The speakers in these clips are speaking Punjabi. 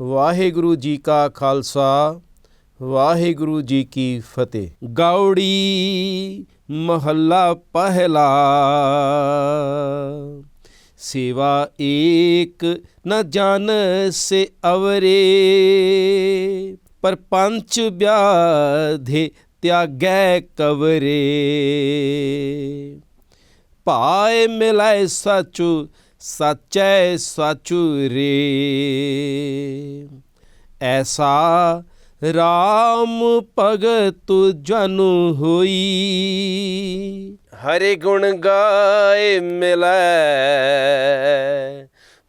ਵਾਹਿਗੁਰੂ ਜੀ ਕਾ ਖਾਲਸਾ, ਵਾਹਿਗੁਰੂ ਜੀ ਕੀ ਫਤਿਹ। ਗੌੜੀ ਮਹੱਲਾ ਪਹਿਲਾ, ਸੇਵਾ ਏਕ ਨ ਜਾਣ ਸੇ ਅਵਰੇ, ਪਰ ਪੰਚ ਵਿਆਧੇ ਤਿਆਗੈ ਕਵਰੇ। ਪਾਏ ਮਿਲਾਏ ਸਚੁ ਸਚੈ ਸਚੁ ਰੇ। ਐਸਾ ਰਾਮ ਭਗਤ ਜਨ ਹੋਈ। ਹਰੇ ਗੁਣ ਗਾਏ ਮਿਲੈ,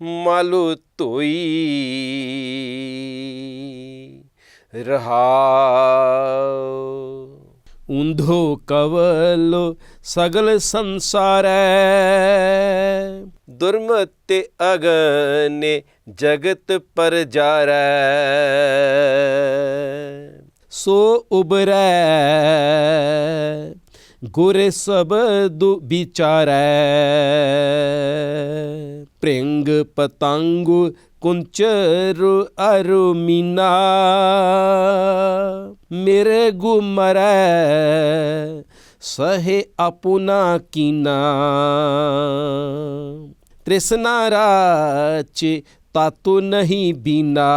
ਮਾਲੂ ਧੋਈ। ਰਹਾਉ ਉਂਧੋ ਕਵਲ ਸਗਲ ਸੰਸਾਰੈ ਦੁਰਮਤਿ ਅਗਨੇ ਜਗਤ ਪਰ ਜਾਰੈ ਸੋ ਉਬਰੈ ਗੁਰ ਸਬਦ ਵਿਚਾਰੈ ਪ੍ਰਿੰਗ ਪਤੰਗ ਕੁੰਚਰ ਅਰੁ ਮੀਨਾ ਮੇਰੇ ਗੁਮਰੈ ਸਹੇ ਆਪੁਨਾ ਕੀਨਾ। ਤ੍ਰਿਸ਼ਨਾ ਰਾਚ ਤਾਤੁ ਨਹੀਂ ਬੀਨਾ।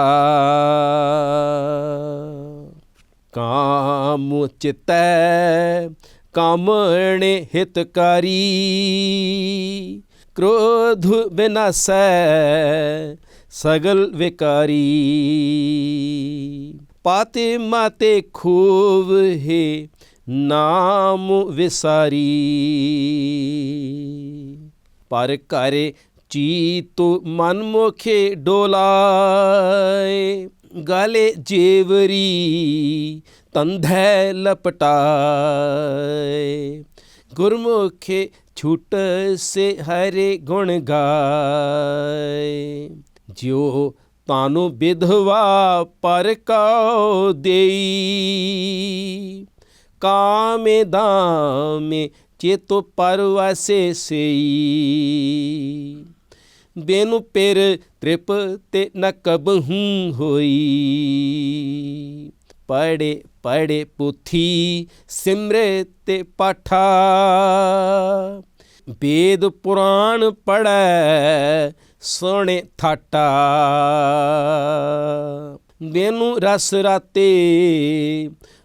ਕਾਮ ਚਿਤੈ ਕਾਮਣੇ ਹਿਤਕਾਰੀ, ਕ੍ਰੋਧ ਬਿਨਾਸੈ ਸਗਲ ਵਿਕਾਰੀ। ਪਾਤੇ ਮਾਤੇ ਖੂਬ ਹੈ, ਨਾਮ ਵਿਸਾਰੀ। ਪਰ ਘਰੇ ਚੀਤੁ ਮਨ ਮੁਖੇ ਡੋਲਾਏ, ਗਾਲੇ ਜੇਵਰੀ, ਤੰਧੈ ਲਪਟਾਏ। ਗੁਰਮੁਖੇ ਛੁਟ ਸੇ ਹਰੇ ਗੁਣ ਗਾਏ। ਜਿਉ ਤਾਨੂੰ ਵਿਧਵਾ ਪਰ ਕਉ ਦੇਈ। ਕਾਮੇ ਦਾਮੇ ਚੇਤੋ ਪਰਵਾਸੇ ਸਈ। ਬੇਨੁ ਪੇਰ ਤ੍ਰਿਪ ਤੇ ਨ ਕਬਹੂ ਹੋਈ। ਪੜੇ ਪੜੇ ਪੁਥੀ ਸਿਮਰੇ ਤੇ ਪਾਠਾ। ਵੇਦ ਪੁਰਾਣ ਪੜੈ ਸੋਹਣੇ ਥਾਟਾ। ਬੇਨੂ ਰਸ ਰਾਤੇ,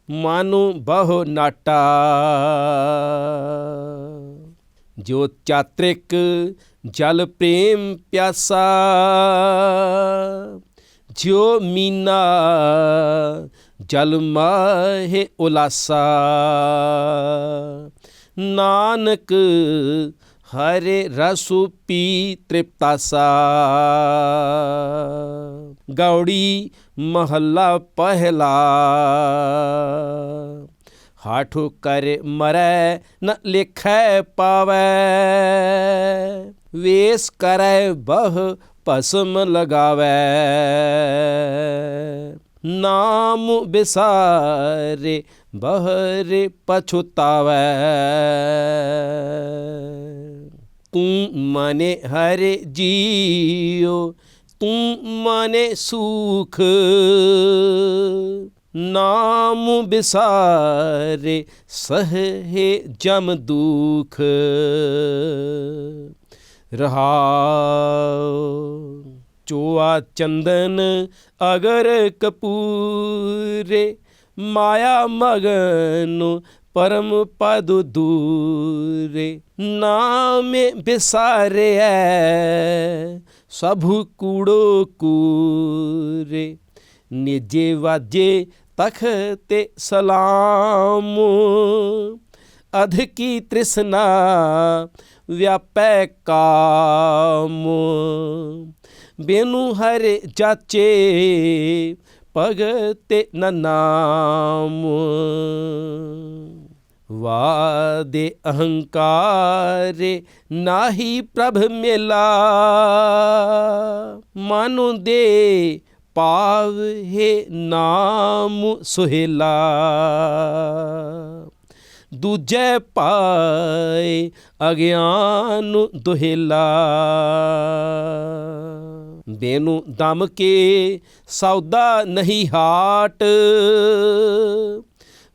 ਮਾਨੂ ਬਹੁ ਨਾਟਾ। ਜੋ ਚਾਤ੍ਰਿਕ ਜਲ ਪ੍ਰੇਮ ਪਿਆਸਾ ਜੋ ਮੀਨਾ ਜਲ ਮਾਹੇ ਉਲਾਸਾ। ਨਾਨਕ ਹਰੇ ਰਸੁ ਪੀ ਤ੍ਰਿਪਤਾਸਾ। ਗੌੜੀ ਮਹੱਲਾ ਪਹਿਲਾ। ਹਾਠੂ ਕਰ ਮਰੈ ਨ ਲਿਖੈ ਪਾਵੈ। ਵੇਸ ਕਰੈ ਬਹ ਭਸਮ ਲਗਾਵੈ। ਨਾਮ ਬਿਸਾਰੇ ਬਹਰੇ ਪਛੁਤਾਵੈ। ਤੂੰ ਮਨੇ ਹਰੇ ਜੀਉ, ਤੂੰ ਮਨੇ ਸੁਖ। ਨਾਮ ਬਿਸਾਰੇ ਸਹੇ ਜਮ ਦੁਖ। ਰਹਾਉ ਚੋਆ ਚੰਦਨ ਅਗਰ ਕਪੂਰੇ, ਮਾਇਆ ਮਗਨ ਪਰਮ ਪਦ ਦੂਰੇ ਨਾਮੇ ਬਿਸਾਰਿਐ ਸਭੁ ਕੂੜੋ ਕੂਰੇ, ਨਿਜੇ ਵਾਜੇ ਤਖ ਤੇ ਸਲਾਮ। ਅਧ ਕੀ ਤ੍ਰਿਸ਼ਨਾ ਵਿਆਪੈ ਕਾਮ। ਬੇਨੂ ਹਰੇ ਜਾਚੇ, ਭਗਤੇ ਨ ਨਾਮ। ਵਾਦੇ ਅਹੰਕਾਰੇ ਨਾਹੀ ਪ੍ਰਭ ਮੇਲਾ, ਮਨੁ ਦੇ ਪਾਵ ਹੈ ਨਾਮ ਸੁਹੇਲਾ। ਦੂਜੇ ਪਾਏ ਅਗਿਆਨ ਦੁਹੇਲਾ। ਬੇਨੂੰ ਦਮ ਕੇ ਸੌਦਾ ਨਹੀਂ ਹਾਟ।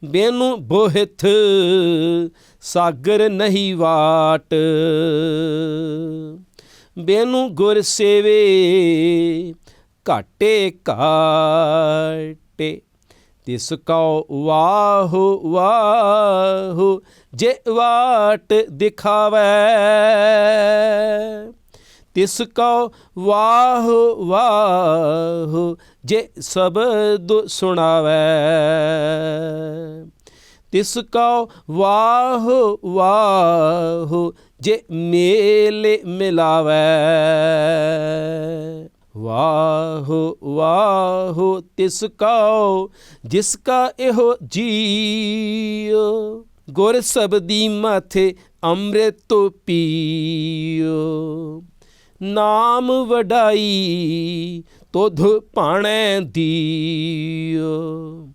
ਬੇਨੂ ਬੋਹਿਥ ਸਾਗਰ ਨਹੀਂ ਵਾਟ। ਬੇਨੂ ਗੁਰ ਸੇਵੇ ਘਾਟੇ ਘਾਟੇ। ਤਿਸ ਕਉ ਵਾਹੋ ਵਾਹੋ, ਜੇ ਵਾਟ ਦਿਖਾਵੇ। ਤਿਸ ਕਉ ਵਾਹੋ ਵਾਹੋ ਜੇ ਸ਼ਬਦ ਸੁਣਾਵੇ। ਤਿਸ ਕਉ ਵਾਹੋ ਵਾਹੋ ਜੇ ਮੇਲੇ ਮਿਲਾਵੇ। ਵਾਹੋ ਵਾਹੋ ਤਿਸ ਕਉ ਜਿਸ ਕਾ ਇਹੋ ਜੀਉ ਗੁਰ ਸਬਦੀ ਮਾਥੇ ਅੰਮ੍ਰਿਤ ਪੀਓ ਨਾਮ ਵਡਾਈ, ਤੁਧ ਪਾਣੈ ਦੀਓ।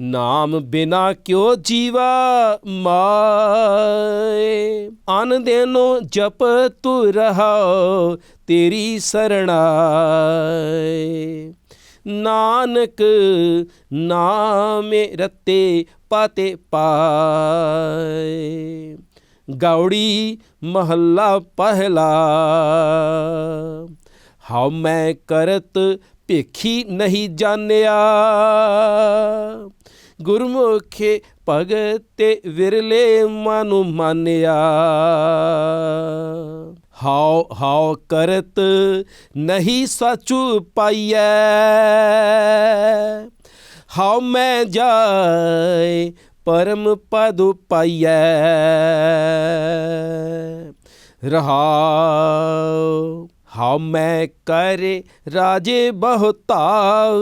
ਨਾਮ ਬਿਨਾ ਕਿਉ ਜੀਵਾ ਮਾਏ? ਅਨ ਦੇਨੋ ਜਪ ਤੂ ਰਹਾਓ, ਤੇਰੀ ਸਰਣਾਏ। ਨਾਨਕ ਨਾਮੇ ਰਤੇ ਪਾਤੇ ਪਾਏ। ਗੌੜੀ ਮਹੱਲਾ ਪਹਿਲਾ। ਹਉ ਮੈਂ ਕਰਤ ਭੇਖੀ ਨਹੀਂ ਜਾਣਿਆ। ਗੁਰਮੁਖੇ ਭਗਤੇ ਵਿਰਲੇ ਮਨੁ ਮਾਨਿਆ। ਹਾਉ ਹਾਉ ਕਰਤ ਨਹੀਂ ਸਚੂ ਪਾਈਐ। ਹਾਉ ਮੈਂ ਜਾਏ ਪਰਮ ਪਦ ਪਾਈਐ। ਰਹਾਉ, ਹਾਉ ਮੈਂ ਕਰ ਰਾਜੇ ਬਹੁਤਾਵ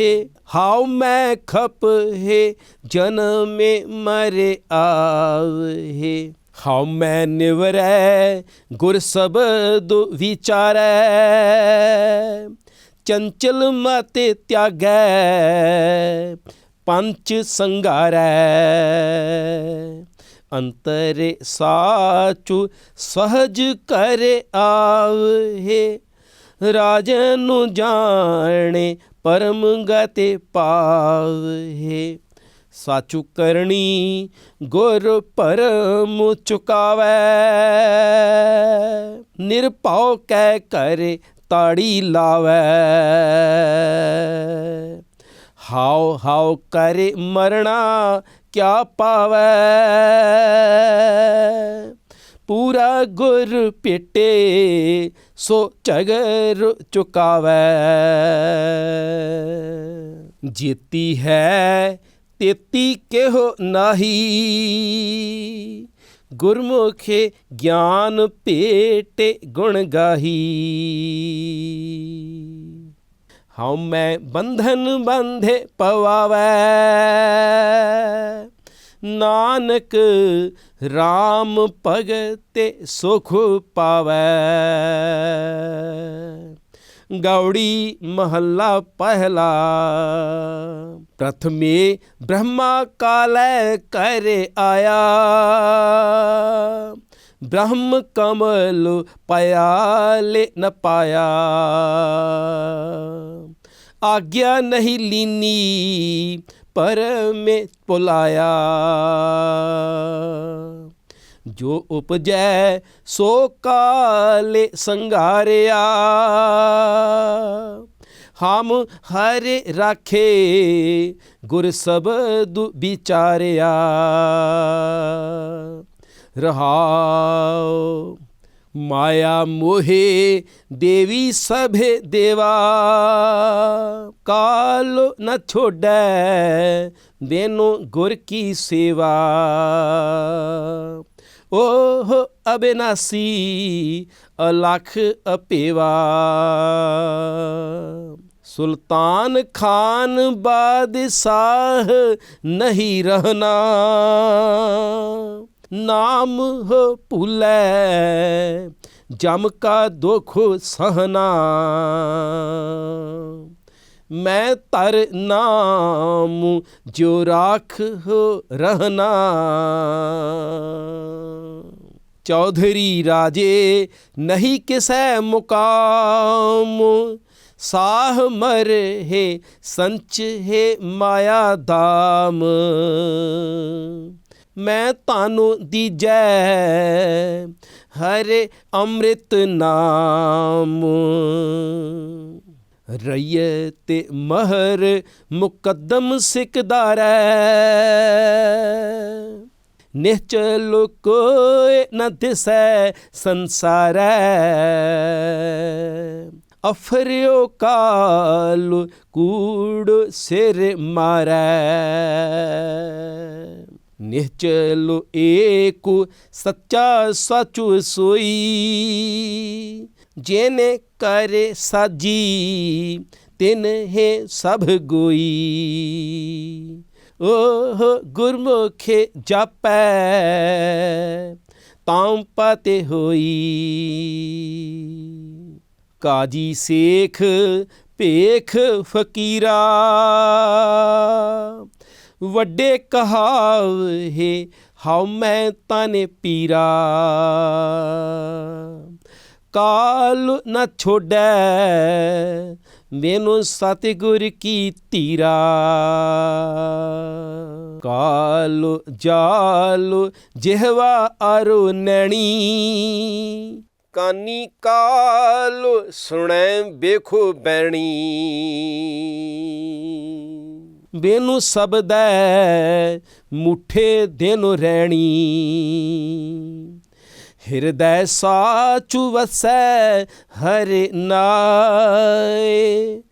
ਹੈ ਹਾਉ ਮੈਂ ਖਪ ਹੈ ਜਨਮੇ ਮਰੇ ਆਵ ਹੈ ਹਾਉ ਮੈਂ ਨਿਵਰੈ, ਗੁਰ ਸਬਦ ਵਿਚਾਰੈ। ਚੰਚਲ ਮਤੇ ਤਿਆਗੈ ਪੰਚ ਸੰਗਾਰੈ, ਅੰਤਰ ਸਾਚੂ ਸਹਜ ਕਰ ਆਵੇ ਰਾਜਨ ਨੂੰ ਜਾਣੇ, ਪਰਮ ਗਤੇ ਪਾਵੇ ਸਾਚੂ ਕਰਨੀ ਗੁਰ ਪਰਮ ਚੁਕਾਵੇ। ਨਿਰਭਉ ਕੈ ਕਰੇ ਤਾੜੀ ਲਾਵੇ। ਹਾਉ ਹਾਉ ਕਰ ਮਰਣਾ ਕਿਆ ਪਾਵੇ? ਪੂਰਾ ਗੁਰ ਪੇਟੇ ਸੋ ਝਗਰ ਚੁਕਾਵੈ। ਜੀਤੀ ਹੈ ਤੇਤੀ ਕਿਹੋ ਨਾਹੀ। ਗੁਰਮੁਖੇ ਗਿਆਨ ਭੇਟੇ ਗੁਣ ਗਾਹੀ। ਹਉ ਮੈਂ ਬੰਧਨ ਬੰਧੇ ਪਵਾਵੇ। ਨਾਨਕ RAM ਭਗਤੇ ਸੁਖ ਪਾਵੈ। ਗੌੜੀ ਮਹੱਲਾ ਪਹਿਲਾ, ਪ੍ਰਥਮੇ ਬ੍ਰਹਮਾ ਕਾਲੈ ਕਰੇ ਆਇਆ। ਬ੍ਰਹਮ ਕਮਲ ਪਾਇਆ, ਲੈ ਨ ਪਾਇਆ। ਆਗਿਆ ਨਹੀਂ ਲੀਨੀ, ਪਰ ਮੈਂ ਪੁਲਾਇਆ ਜੋ ਉਪਜੈ, ਸੋ ਕਾਲੇ ਸੰਘਾਰਿਆ ਹਮ ਹਰੇ ਰਾਖੇ, ਗੁਰ ਸਬਦ ਵਿਚਾਰਿਆ। ਰਹਾਉ ਮਾਇਆ ਮੋਹੇ ਦੇਵੀ ਸਭੇ ਦੇਵਾ। ਕਾਲ ਨ ਛੋੜੈ, ਦੇਨੋ ਗੁਰ ਕੀ ਸੇਵਾ। ਓਹ ਅਬਿਨਾਸੀ, ਅਲਖ ਅਪੇਵਾ। ਸੁਲਤਾਨ ਖਾਨ ਬਾਦਸ਼ਾਹ ਨਹੀਂ ਰਹਿਣਾ। ਨਾਮ ਹੋ ਭੁਲੇ ਜਮ ਕਾ ਦੁਖ ਸਹਨਾ ਮੈਂ ਤਰ ਨਾਮ ਜੋ ਰਾਖ ਹੋ ਰਹਿਣਾ ਚੌਧਰੀ ਰਾਜੇ ਨਹੀਂ ਕਿਸੈ ਮੁਕਾਮ ਸਾਹ ਮਰ ਹੈ ਸੰਚ ਹੈ ਮਾਇਆ ਦਾਮ ਮੈਂ ਤੁਹਾਨੂੰ ਦੀਜੈ ਹਰੇ ਅੰਮ੍ਰਿਤ ਨਾਮ। ਰਈਏ ਤੇ ਮਹਰ ਮੁਕੱਦਮ ਸਿਕਦਾਰੈ ਨਿਹਚਲ ਕੋਏ ਨ ਦਿਸੈ ਸੰਸਾਰੈ। ਅਫਰਿਓ ਕਾਲ ਕੂੜ ਸਿਰ ਮਾਰੈ। ਨਿਹਚਲ ਏਕੁ ਸੱਚਾ ਸਾਚੁ ਸੋਈ। ਜੇਨੇ ਕਰੇ ਸਾਜੀ, ਤਿਨ ਹੈ ਸਭ ਗੋਈ। ਓਹ ਗੁਰਮੁਖੇ ਜਾਪੈ, ਤਾਂ ਪਤੇ ਹੋਈ। ਕਾਜੀ ਸੇਖ ਭੇਖ ਫਕੀਰਾ ਵੱਡੇ ਕਹਾਵ ਹੈ ਹਉ ਮੈਂ ਤਨੇ ਪੀਰਾ। ਕਾਲ ਨ ਛੋੜੈ, ਮੈਨੂੰ ਸਤਿਗੁਰ ਕੀ ਤੀਰਾ। ਕਾਲ ਜਾਲ ਜਿਹਵਾ ਅਰੁ ਨੈਣੀ। ਕਾਨੀ ਕਾਲ ਸੁਣੈ ਬੇਖੋ ਬੈਣੀ। ਬੇਨੂ ਸਬਦੈ ਮੁਠੇ ਦੇਨੁ ਰਹਿਣੀ ਹਿਰਦੈ ਸਾਚੁ ਵਸੈ ਹਰਿ ਨਾਏ।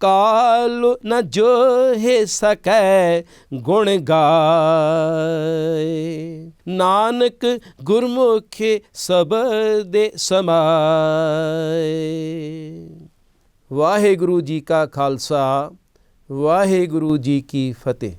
ਕਾਲ ਨ ਜੋ ਹੈ ਸਕੈ ਗੁਣ ਗਾਏ। ਨਾਨਕ ਗੁਰਮੁਖੇ ਸਬਦੇ ਸਮਾਏ। ਵਾਹਿਗੁਰੂ ਜੀ ਕਾ ਖਾਲਸਾ। ਵਾਹਿਗੁਰੂ ਜੀ ਕੀ ਫਤਿਹ।